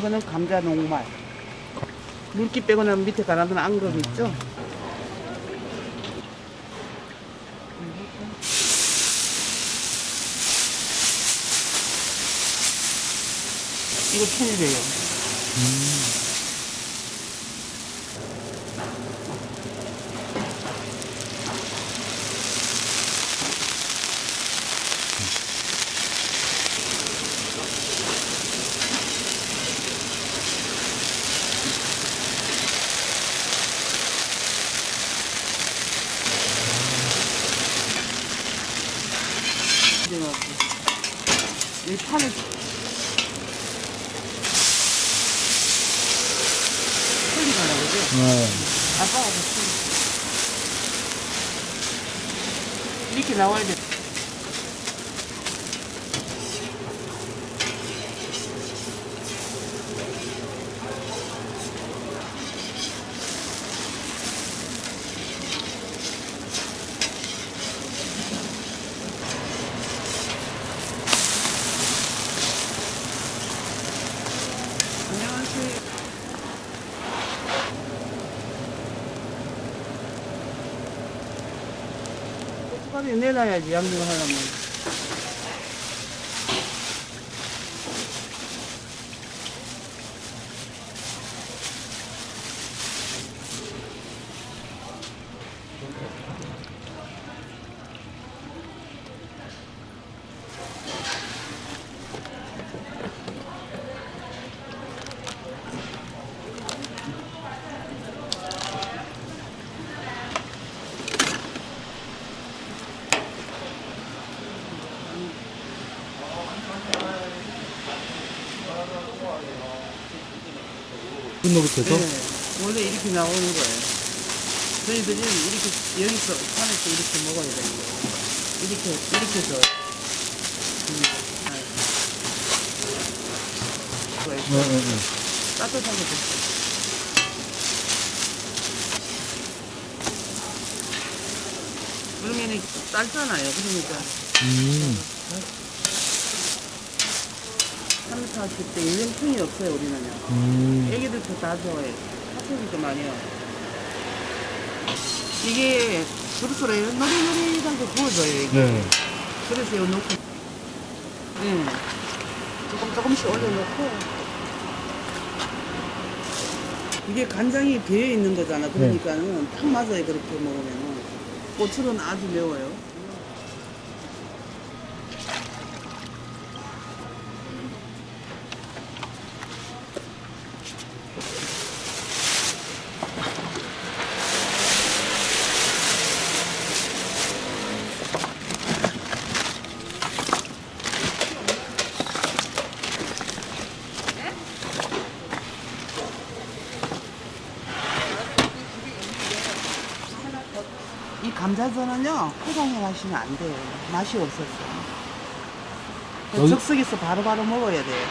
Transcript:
이거는 감자 녹말. 물기 빼고는 밑에 가라앉은 앙금 있죠? 이거 천일이에요. 이 이 판을 흘리가나 보죠? 네. 아빠가 그 이렇게 나와야 돼. 안녕하세요. 고춧가루 내놔야지 양념 하려면. 끝로부터도? 네, 원래 이렇게 나오는 거예요. 저희들이 이렇게 여기서 산에서 이렇게 먹어야 되는 거예요. 이렇게 이렇게 해서. 네, 네, 네. 따뜻하게 드세요. 그러면 은 짧잖아요. 그러니까 음. 삼사 때 일년통이 없어요 우리는. 음. 애기들도 다 좋아해. 학생들도 많이 요 이게 수르수르 노릇노릇하게 구워져요 이게. 네. 그래서 이거 넣고 네. 조금 조금씩 올려놓고 이게 간장이 배어 있는 거잖아 그러니까는 딱 맞아요 그렇게 먹으면 고추는 아주 매워요 이 감자전은요 포장해 가시면 안 돼요. 맛이 없었어요 여기- 즉석에서 바로바로 먹어야 돼요